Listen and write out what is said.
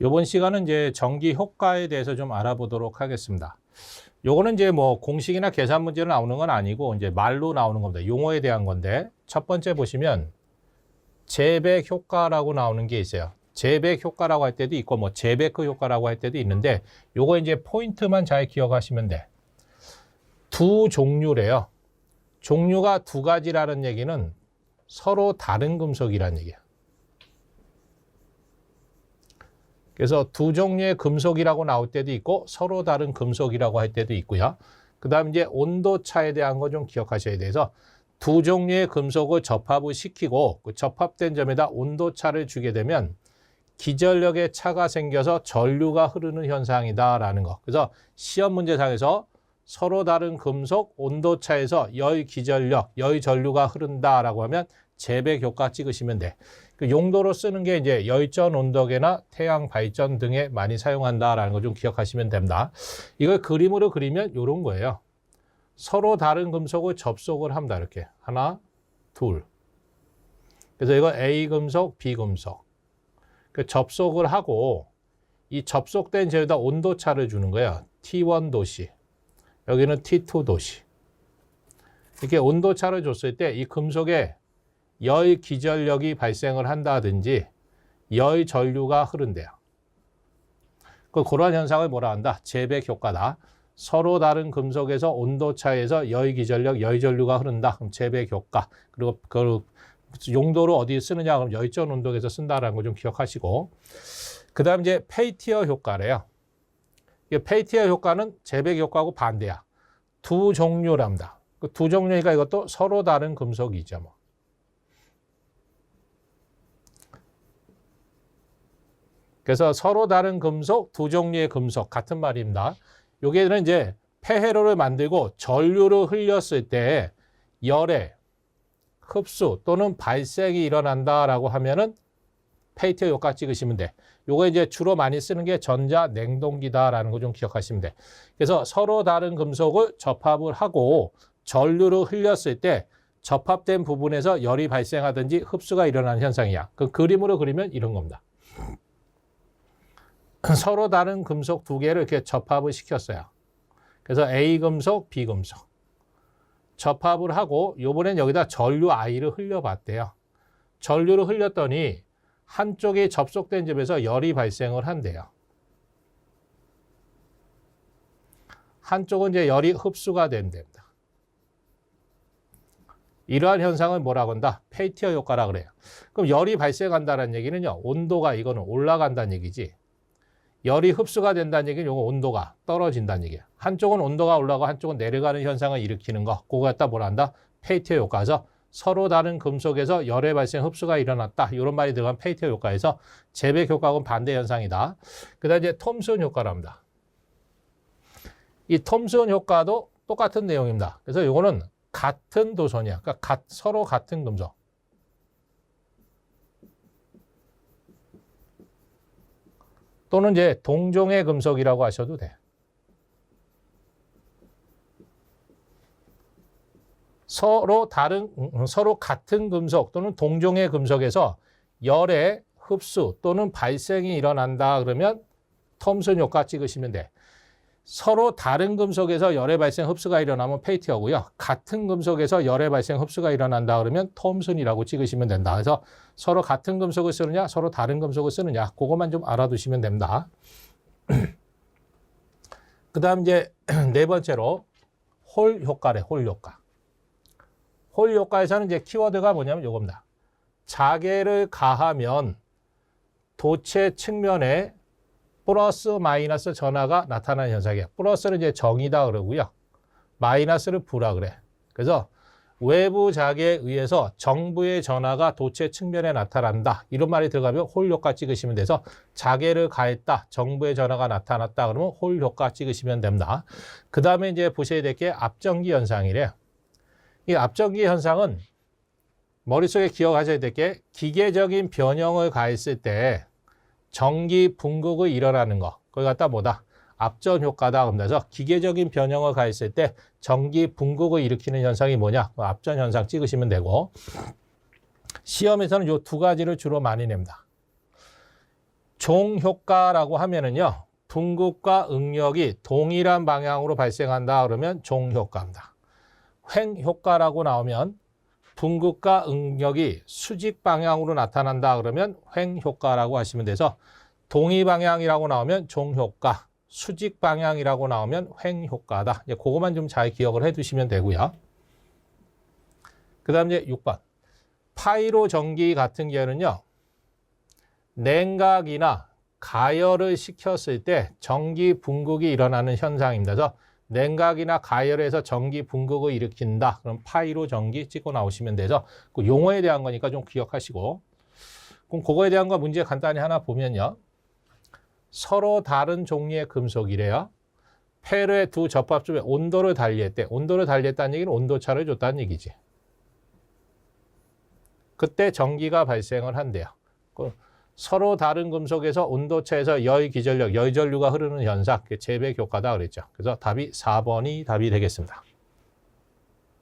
이번 시간은 이제 전기 효과에 대해서 좀 알아보도록 하겠습니다. 요거는 이제 뭐 공식이나 계산 문제로 나오는 건 아니고 이제 말로 나오는 겁니다. 용어에 대한 건데 첫 번째 보시면 재백 효과라고 나오는 게 있어요. 재백 효과라고 할 때도 있고 뭐 재백크 효과라고 할 때도 있는데 요거 이제 포인트만 잘 기억하시면 돼. 두 종류래요. 종류가 두 가지라는 얘기는 서로 다른 금속이라는 얘기야. 그래서 두 종류의 금속이라고 나올 때도 있고 서로 다른 금속이라고 할 때도 있고요. 그 다음 이제 온도 차에 대한 거 좀 기억하셔야 돼서 두 종류의 금속을 접합을 시키고 그 접합된 점에다 온도 차를 주게 되면 기전력의 차가 생겨서 전류가 흐르는 현상이다라는 거. 그래서 시험 문제상에서 서로 다른 금속 온도 차에서 열 기전력, 열 전류가 흐른다라고 하면 재백 효과 찍으시면 돼. 그 용도로 쓰는 게 이제 열전 온도계나 태양 발전 등에 많이 사용한다라는 거 좀 기억하시면 됩니다. 이걸 그림으로 그리면 이런 거예요. 서로 다른 금속을 접속을 합니다. 이렇게 하나, 둘. 그래서 이거 A 금속, B 금속. 그 접속을 하고 이 접속된 재에다 온도 차를 주는 거예요. T1 도시. 여기는 T2 도시. 이렇게 온도 차를 줬을 때 이 금속에 열 기전력이 발생을 한다든지 열 전류가 흐른대요. 그 그러한 현상을 뭐라 한다? 재백 효과다. 서로 다른 금속에서 온도 차에서 열 기전력, 열 전류가 흐른다. 그럼 재백 효과. 그리고 그 용도로 어디 쓰느냐? 그럼 열전 온도에서 쓴다라는 거 좀 기억하시고. 그다음 이제 페이티어 효과래요. 이 페이티어 효과는 재백 효과하고 반대야. 두 종류랍니다. 그 두 종류니까 이것도 서로 다른 금속이죠. 뭐. 그래서 서로 다른 금속, 두 종류의 금속 같은 말입니다. 여기에는 이제 폐회로를 만들고 전류를 흘렸을 때 열의 흡수 또는 발생이 일어난다라고 하면은 페이티어 효과 찍으시면 돼. 요거 이제 주로 많이 쓰는 게 전자 냉동기다라는 거 좀 기억하시면 돼. 그래서 서로 다른 금속을 접합을 하고 전류를 흘렸을 때 접합된 부분에서 열이 발생하든지 흡수가 일어나는 현상이야. 그 그림으로 그리면 이런 겁니다. 서로 다른 금속 두 개를 이렇게 접합을 시켰어요. 그래서 A 금속, B 금속. 접합을 하고 요번엔 여기다 전류 I를 흘려봤대요. 전류를 흘렸더니 한쪽에 접속된 점에서 열이 발생을 한대요. 한쪽은 이제 열이 흡수가 된답니다. 이러한 현상을 뭐라고 한다? 페이티어 효과라 그래요. 그럼 열이 발생한다는 얘기는요. 온도가 이거는 올라간다는 얘기지. 열이 흡수가 된다는 얘기는 요거 온도가 떨어진다는 얘기야. 한쪽은 온도가 올라가고 한쪽은 내려가는 현상을 일으키는 거. 그거 갖다 뭐라 한다? 페이티어 효과에 서 서로 다른 금속에서 열의 발생 흡수가 일어났다. 이런 말이 들어간 페이티어 효과에서 재백 효과하고는 반대 현상이다. 그다음 이제 톰슨 효과랍니다. 이 톰슨 효과도 똑같은 내용입니다. 그래서 요거는 같은 도선이야. 그러니까 가, 서로 같은 금속. 또는 이제 동종의 금속이라고 하셔도 돼. 서로 다른 음, 서로 같은 금속 또는 동종의 금속에서 열의 흡수 또는 발생이 일어난다 그러면 톰슨 효과 찍으시면 돼. 서로 다른 금속에서 열의 발생 흡수가 일어나면 페이티어고요. 같은 금속에서 열의 발생 흡수가 일어난다 그러면 톰슨이라고 찍으시면 된다. 그래서 서로 같은 금속을 쓰느냐, 서로 다른 금속을 쓰느냐, 그것만 좀 알아두시면 됩니다. 그 다음 이제 네 번째로 홀 효과래, 홀 효과. 홀 효과에서는 이제 키워드가 뭐냐면 요겁니다. 자개를 가하면 도체 측면에 플러스 마이너스 전하가 나타나는 현상이에요. 플러스는 이제 정이다 그러고요. 마이너스를 부라 그래. 그래서 외부 자개에 의해서 정부의 전하가 도체 측면에 나타난다. 이런 말이 들어가면 홀 효과 찍으시면 돼서 자개를 가했다. 정부의 전하가 나타났다. 그러면 홀 효과 찍으시면 됩니다. 그 다음에 이제 보셔야 될 게 앞전기 현상이래요. 이 앞전기 현상은 머릿속에 기억하셔야 될 게 기계적인 변형을 가했을 때 전기 분극이 일어나는 거. 거기 갖다 뭐다? 앞전 효과다. 그러면서 기계적인 변형을 가했을 때 전기 분극을 일으키는 현상이 뭐냐? 그 앞전 현상 찍으시면 되고 시험에서는 요두 가지를 주로 많이 냅니다. 종 효과라고 하면은요. 분극과 응력이 동일한 방향으로 발생한다 그러면 종 효과입니다. 횡 효과라고 나오면 분극과 응력이 수직 방향으로 나타난다 그러면 횡 효과라고 하시면 돼서 동의 방향이라고 나오면 종 효과, 수직 방향이라고 나오면 횡 효과다. 이제 그것만 좀 잘 기억을 해 두시면 되고요. 그 다음 이제 6번. 파이로 전기 같은 경우는요. 냉각이나 가열을 시켰을 때 전기 분극이 일어나는 현상입니다. 그래서 냉각이나 가열에서 전기 분극을 일으킨다. 그럼 파이로 전기 찍고 나오시면 돼서 그 용어에 대한 거니까 좀 기억하시고 그럼 그거에 대한 거 문제 간단히 하나 보면요. 서로 다른 종류의 금속이래요. 폐로의 두 접합 쪽에 온도를 달리했대. 온도를 달리했다는 얘기는 온도차를 줬다는 얘기지. 그때 전기가 발생을 한대요. 그 서로 다른 금속에서 온도차에서 열 기전력, 열 전류가 흐르는 현상, 그게 재백 효과다 그랬죠. 그래서 답이 4번이 답이 되겠습니다.